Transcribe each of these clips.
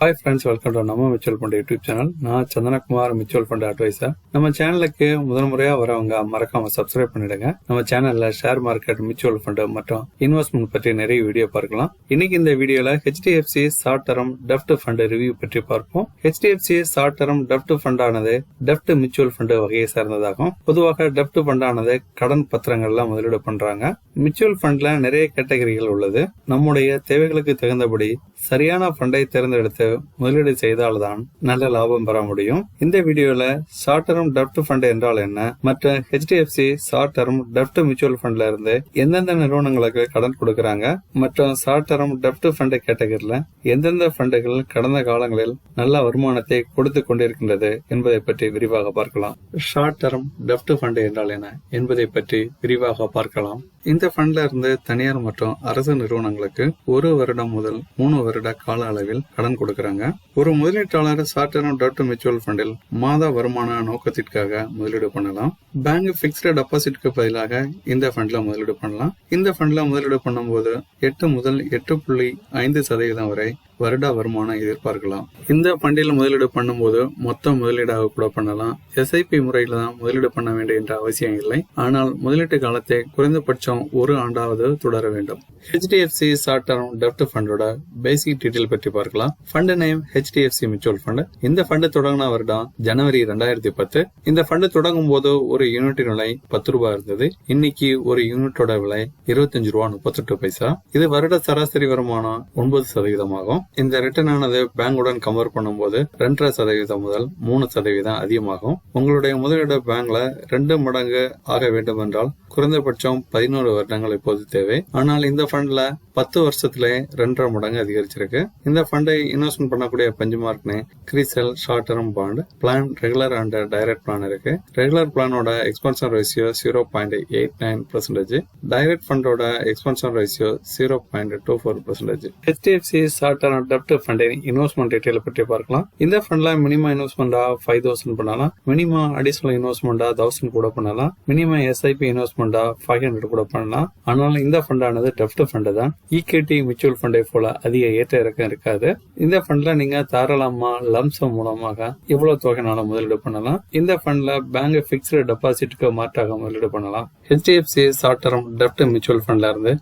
Hi friends welcome to நம்ம mutual fund YouTube channel நான் Santhanakumar mutual fund advisor நம்ம சேனலுக்கு முதல் முறையா வரவங்க மறக்காம சப்ஸ்கிரைப் பண்ணிடுங்க. நம்ம சேனல்ல ஷேர் மார்க்கெட் மியூச்சுவல் ஃபண்ட் மற்றும் இன்வெஸ்ட்மெண்ட் பற்றி நிறைய வீடியோ பார்க்கலாம். இன்னைக்கு இந்த வீடியோல ஹெச்டிஎஃப்சி ஷார்ட் டர்ம் டெப்ட் ஃபண்ட் ரிவ்யூ பற்றி பார்ப்போம். ஹெச்டிஎஃப்சி ஷார்ட் டர்ம் டெப்ட் ஃபண்ட் ஆனது டெப்ட் மியூச்சுவல் ஃபண்ட் வகையை சார்ந்ததாகும். பொதுவாக டெப்ட் ஃபண்ட் ஆனது கடன் பத்திரங்கள்ல முதலீடு பண்றாங்க. மியூச்சுவல் ஃபண்ட்ல நிறைய கேட்டகரிகள் உள்ளது. நம்முடைய தேவைகளுக்கு தகுந்தபடி சரியான ஃபண்டை தேர்ந்தெடுத்து முதலீடு செய்தால்தான் நல்ல லாபம் பெற முடியும். இந்த வீடியோல ஷார்ட் டர்ம் டெப்ட் ஃபண்ட் என்றால் என்ன? மற்ற ஹெச்டிஎஃப்சி ஷார்ட் டர்ம் டெப்ட் மியூச்சுவல் ஃபண்ட்ல இருந்து எந்தெந்த நிறுவனங்களுக்கு கடன் கொடுக்கறாங்க? மற்றும் ஷார்ட் டர்ம் டெப்ட் ஃபண்ட் கேட்டகரியில எந்தெந்த ஃபண்டுகள் கடந்த காலங்களில் நல்ல வருமானத்தை கொடுத்து கொண்டிருக்கின்றது என்பதை பற்றி விரிவாக பார்க்கலாம். ஷார்ட் டர்ம் டெப்ட் ஃபண்ட் என்றால் என்ன என்பதை பற்றி விரிவாக பார்க்கலாம். இந்த ஃபண்ட்ல இருந்து தனியார் மற்றும் அரசு நிறுவனங்களுக்கு ஒரு வருடம் முதல் மூணு வருட கால அளவில் கடன் கொடுக்கறாங்க. ஒரு முதலீட்டாளர் ஷார்ட் டாட் மியூச்சுவல் ஃபண்டில் மாத வருமான நோக்கத்திற்காக முதலீடு பண்ணலாம். பேங்க் பிக்ஸ்டு டெபாசிட்க்கு பதிலாக இந்த ஃபண்ட்ல முதலீடு பண்ணலாம். இந்த ஃபண்ட்ல முதலீடு பண்ணும்போது எட்டு முதல் எட்டு புள்ளி ஐந்து சதவீதம் வரை வருட வருமானம் எதிர்பார்க்கலாம். இந்த ஃபண்டில் முதலீடு பண்ணும்போது மொத்த முதலீடாக கூட பண்ணலாம். எஸ்ஐபி முறையில் தான் முதலீடு பண்ண வேண்டும் என்ற அவசியம் இல்லை. ஆனால் முதலீட்டு காலத்தை குறைந்தபட்சம் ஒரு ஆண்டாவது தொடர வேண்டும். ஹெச்டிஎஃப்சி ஷார்ட் டர்ம் டெப்ட் ஃபண்டோட பேசிக் டீடைல் பற்றி பார்க்கலாம். Fund name HDFC mutual fund இந்த ஃபண்ட் தொடங்கின வருடம் ஜனவரி ரெண்டாயிரத்தி பத்து. இந்த ஃபண்ட் தொடங்கும் போது ஒரு யூனிட்டின் விலை பத்து ரூபாய் இருந்தது. இன்னைக்கு ஒரு யூனிட்டோட விலை இருபத்தஞ்சு ரூபா முப்பத்தெட்டு பைசா. இது வருட சராசரி வருமானம் ஒன்பது சதவீதமாகும் இந்த ரிட்டர்ன் ஆனது பேங்குடன் கம்பேர் பண்ணும்போது ரெண்டரை சதவீதம் முதல் மூணு சதவீதம் அதிகமாகும். உங்களுடைய முதலீடு பேங்க்ல ரெண்டு மடங்கு ஆக வேண்டும் என்றால் குறைந்தபட்சம் பதினோரு வருடங்கள் இப்போது தேவை. ஆனால் இந்த ஃபண்ட்ல பத்து வருஷத்துல ரெண்டரை மடங்கு அதிகரிச்சிருக்கு. இந்த ஃபண்டை இன்வெஸ்ட்மெண்ட் பண்ணக்கூடிய பஞ்சுமார்க்னு CRISIL short term bond plan regular and direct plan இருக்கு. Regular பிளானோட expense ratio zero point eight nine percentage direct ஃபண்டோட expense ratio zero point two four percentage HDFC short term டெப்ட் ஃபண்டின் இன்வெஸ்ட்மெண்ட் டீட்டெயில் பற்றி பார்க்கலாம். இந்த ஃபண்ட்ல minimum இன்வெஸ்ட்மெண்டா five thousand பண்ணலாம். Minimum additional இன்வெஸ்ட்மெண்டா thousand கூட பண்ணலாம். மினிமம் எஸ்ஐபி இன்வெஸ்ட்மெண்டா ஃபைவ் ஹண்ட்ரட் கூட பண்ணலாம். ஆனாலும் இந்த ஃபண்டானது டெப்ட் ஃபண்டு தான். ஈக்விட்டி மியூச்சுவல் ஃபண்டை போல அதிக ஏற்ற இறக்கம் இருக்காது. இந்த ஃபண்ட்ல நீங்க தாராளமா லம்சம் மூலமாக எவ்வளவு தொகைனால முதலீடு பண்ணலாம். இந்த ஃபண்ட்ல பேங்க் பிக்ஸ்டு டெபாசிட்க்கு மாற்றாக முதலீடு பண்ணலாம். ஹெச்டிஎஃப்சி ஷார்ட் டர்ம் டெப்ட் மியூச்சுவல் ஃபண்ட்ல இருந்து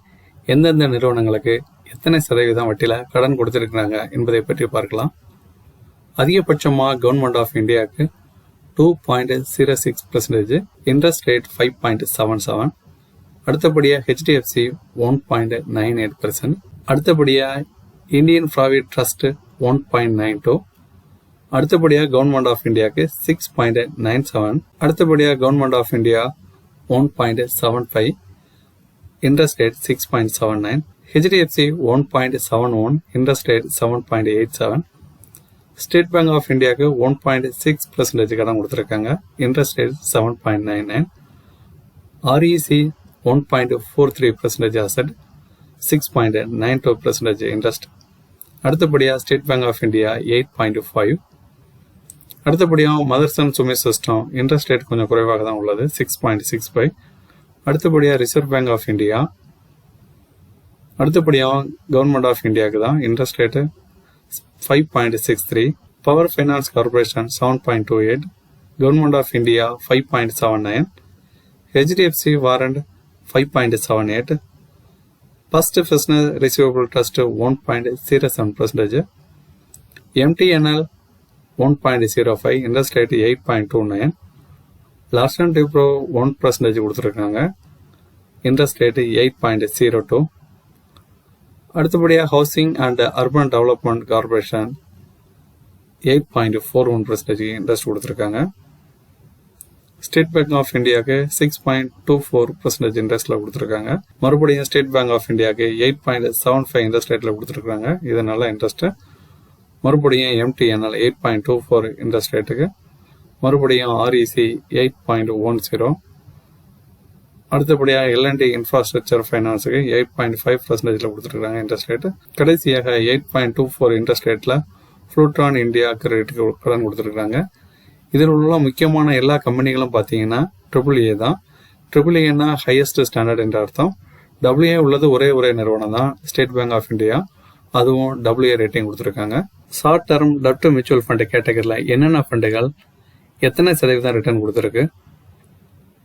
எந்தெந்த நிறுவனங்களுக்கு எத்தனை சதவீதம் வட்டியில கடன் கொடுத்திருக்கிறாங்க என்பதை பற்றி பார்க்கலாம். அதிகபட்சமா கவர்மெண்ட் ஆஃப் இந்தியாவுக்கு two point zero six percentage interest rate five point seven seven அடுத்தபடியாக HDFC one point nine eight percent அடுத்தபடியாக Indian private trust one point nine two அடுத்தபடியாக கவர்மெண்ட் ஆஃப் இந்தியாவுக்கு சிக்ஸ் பாயிண்ட் நைன் செவன் அடுத்தபடியாக government of India one point seven five interest rate six point seven nine HDFC one point seven one interest rate seven point eight seven state bank of இந்தியாவுக்கு one point six percentage கடன் கொடுத்துருக்காங்க. Interest rate seven point nine nine REC one point four three percentage asset six point nine two percentage interest அடுத்தபடியாக state bank of India eight point five அடுத்தபடியாக Motherson Sumi system interest rate கொஞ்சம் குறைவாக தான் உள்ளது six point six five அடுத்தபடியாக reserve bank of India அடுத்தபடியாக government of இந்தியாவுக்கு தான் interest rate five point six three power finance corporation seven point two eight government of India five point seven nine HDFC warrant five point seven eight first business receivable trust one point zero seven percentage MTNL one point zero five interest rate eight point two nine Larsen and Toubro one percentage கொடுத்துருக்காங்க. Interest rate eight point zero two அடுத்தபடியாக housing and urban development corporation eight point four one percentage interest கொடுத்துருக்காங்க. State bank of இந்தியாவுக்கு six point two four percentage இன்ட்ரெஸ்ட்ல கொடுத்துருக்காங்க. மறுபடியும் State bank of இந்தியாவுக்கு eight point seven five interest ரேட்ல கொடுத்துருக்காங்க. இதனால interest interest மறுபடியும் MTNL eight point two four interest ரேட்டுக்கு மறுபடியும் REC eight point one zero அடுத்தபடியாக எல்என்டி இன்ஃப்ராஸ்ட்ரக்சர் ஃபைனான்ஸுக்கு எயிட் பாயிண்ட் ஃபைவ் பர்சன்டேஜில் கொடுத்துருக்காங்க இன்ட்ரெஸ்ட் ரேட்டு கடைசியாக eight point two four interest ரேட்டில் ஃப்ளூட்ரான் இந்தியா கிரெடிட்டுக்கு கடன் கொடுத்துருக்காங்க. இதில் உள்ள முக்கியமான எல்லா கம்பெனிகளும் பார்த்தீங்கன்னா ட்ரிபிள் ஏ தான். ட்ரிபிள் ஏன்னா ஹையஸ்ட் ஸ்டாண்டர்ட் என்ற அர்த்தம். டபிள்யூஏ உள்ளது ஒரே ஒரே நிறுவனம் தான் ஸ்டேட் பேங்க் ஆஃப் இந்தியா அதுவும் டபிள்யூஏ ரேட்டிங் கொடுத்துருக்காங்க. ஷார்ட் டர்ம் டப்ட் மியூச்சுவல் ஃபண்டு கேட்டகரியில் என்னென்ன ஃபண்டுகள் எத்தனை சதவீதம் ரிட்டர்ன் கொடுத்துருக்கு?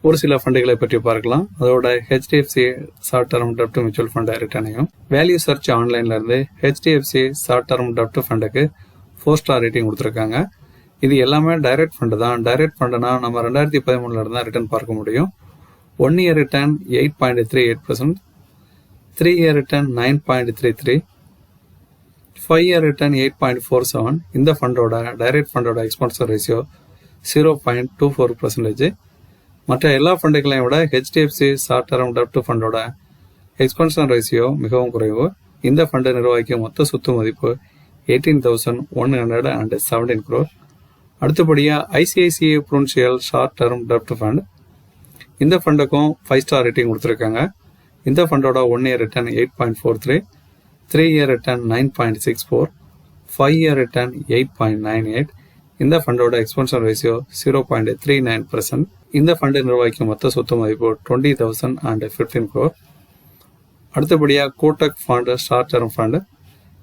ஒரு சில ஃபண்டுகளை பற்றி பார்க்கலாம். அதோட ஹெச்டிஎஃப்சி ஷார்ட் டர்ம் டப்ட் மியூச்சுவல் ஃபண்ட் ரிட்டர்னையும் வேல்யூ சர்ச் ஆன்லைன்லேருந்து ஹெச்டிஎஃப்சி ஷார்ட் டர்ம் டப்ட் ஃபண்டுக்கு ஃபோர் ஸ்டார் ரேட்டிங் கொடுத்துருக்காங்க. இது எல்லாமே டைரக்ட் ஃபண்டு தான். டைரக்ட் ஃபண்டுனா நம்ம ரெண்டாயிரத்தி பதிமூணுல இருந்தால் ரிட்டர்ன் பார்க்க முடியும். One year return eight point three eight percent three year return nine point three three five year return eight point four seven இந்த ஃபண்டோட direct ஃபண்டோட expense ratio zero point two four percentage மற்ற எல்லா ஃபண்டுகளையும் விட HDFC short term டெப்ட் ஃபண்டோட expense ratio மிகவும் குறைவு. இந்த ஃபண்டை நிர்வகிக்கும் மொத்த சொத்து மதிப்பு eighteen thousand one hundred and seventeen crore அடுத்தபடியாக ஐசிஐசிஐ ப்ரூன்ஷியல் ஷார்ட் டேர்ம் டெப்ட் ஃபண்ட் இந்த ஃபண்டுக்கும் ஃபைவ் ஸ்டார் ரேட்டிங் கொடுத்துருக்காங்க. இந்த ஃபண்டோட one year return eight point four three three year return nine point six four five year return eight point nine eight இந்த ஃபண்டோட expense ratio zero point three nine percent இந்த fund நிர்வகிக்கும் மொத்த சொத்து மதிப்பு twenty thousand and fifteen crore அடுத்தபடியாக Kotak fund short term fund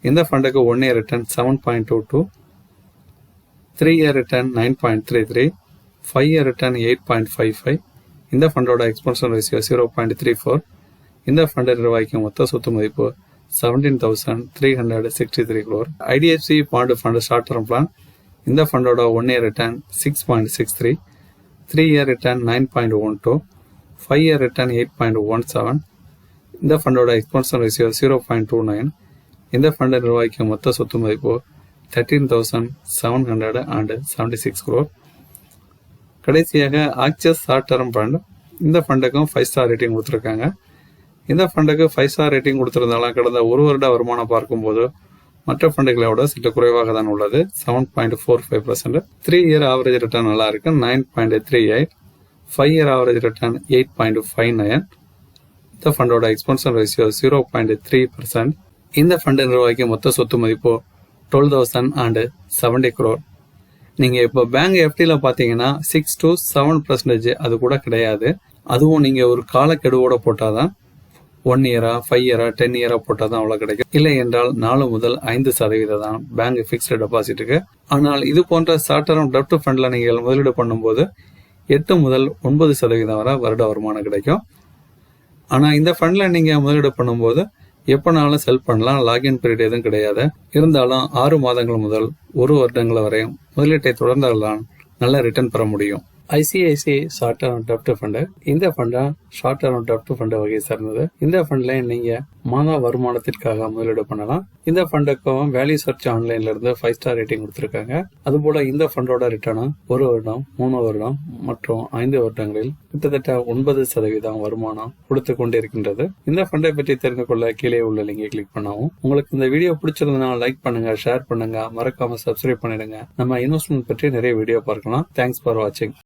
இந்த ஃபண்டுக்கு one year return seven point two two three year return nine point three three five year return eight point five five இந்த ஃபண்டோட expense ratio zero point three four இந்த ஃபண்டை நிர்வகிக்கும் மொத்த சொத்து மதிப்பு seventeen thousand three hundred sixty three crore IDFC bond fund short term plan இந்த ஃபண்டோட one year return six point six three three year return nine point one two five year return eight point one seven இந்த ஃபண்டோட expense ratio zero point two nine இந்த ஃபண்டை நிர்வகிக்கும் மொத்த சொத்து மதிப்பு thirteen thousand seven hundred and seventy six crore கடைசியாக access short term fund இந்த ஃபண்டுக்கும் ஃபைவ் ஸ்டார் ரேட்டிங் கொடுத்துருக்காங்க. இந்த ஃபண்டுக்கு ஃபைவ் ஸ்டார் ரேட்டிங் கொடுத்துருந்தாலும் கடந்த ஒரு வருட வருமானம் பார்க்கும்போது மற்ற ஃபண்டுகளை விட சற்று குறைவாக தான் உள்ளது. Seven point four five percent three year average return நல்லா இருக்கு. Nine point three eight five year average return eight point five nine இந்த ஃபண்டோட expense ratio zero point three percent இந்த ஃபண்டு நிர்வாகிக்கு மொத்த சொத்து மதிப்பு twelve thousand and seventy crore நீங்கள் இப்போ பேங்க் எஃப்டியில் பார்த்தீங்கன்னா சிக்ஸ் டு செவன் பர்சன்டேஜ் அது கூட கிடையாது. அதுவும் நீங்கள் ஒரு காலக்கெடுவோடு போட்டால் தான் ஒன் இயரா ஃபைவ் இயரா டென் இயரா போட்டால் தான் அவ்வளோ கிடைக்கும். இல்லை என்றால் நாலு முதல் ஐந்து சதவீதம் தான் பேங்க் ஃபிக்ஸ்டு டெபாசிட்டுக்கு ஆனால் இது போன்ற ஷார்ட் டர்ம் டெப்ட் ஃபண்டில் நீங்கள் முதலீடு பண்ணும்போது எட்டு முதல் ஒன்பது சதவீதம் வரை வருட வருமானம் கிடைக்கும். ஆனால் இந்த ஃபண்டில் நீங்கள் முதலீடு பண்ணும்போது எப்போனாலும் செல் பண்ணலாம் லாகின் பீரியட் எதுவும் கிடையாது. இருந்தாலும் ஆறு மாதங்கள் முதல் ஒரு வருடங்கள் வரை முதலீட்டை தொடர்ந்தால்தான் நல்ல ரிட்டர்ன் பெற முடியும். ஐசிஐசிஐ ஷார்ட் டேர்ம் டெப்ட் ஃபண்டு இந்த ஃபண்டா ஷார்ட் டேர்ம் டெப்ட் ஃபண்டு வகையை சார்ந்தது. இந்த ஃபண்ட்ல நீங்க மாத வருமானத்திற்காக முதலீடு பண்ணலாம். இந்த ஃபண்டுக்கும் வேல்யூ சர்ச் ஆன்லைன்ல இருந்து ஃபைவ் ஸ்டார் ரேட்டிங் கொடுத்துருக்காங்க. அதுபோல இந்த ஃபண்டோட ரிட்டர்னும் ஒரு வருடம் மூணு வருடம் மற்றும் ஐந்து வருடங்களில் கிட்டத்தட்ட ஒன்பது சதவீதம் வருமானம் கொடுத்து கொண்டிருக்கின்றது. இந்த ஃபண்டை பற்றி தெரிந்து கொள்ள கீழே உள்ள லிங்கை கிளிக் பண்ணவும். உங்களுக்கு இந்த வீடியோ பிடிச்சிருந்தனா லைக் பண்ணுங்க ஷேர் பண்ணுங்க. மறக்காம சப்ஸ்கிரைப் பண்ணிடுங்க. நம்ம இன்வெஸ்ட்மெண்ட் பற்றி நிறைய வீடியோ பார்க்கலாம். தேங்க்ஸ் ஃபார் வாட்சிங்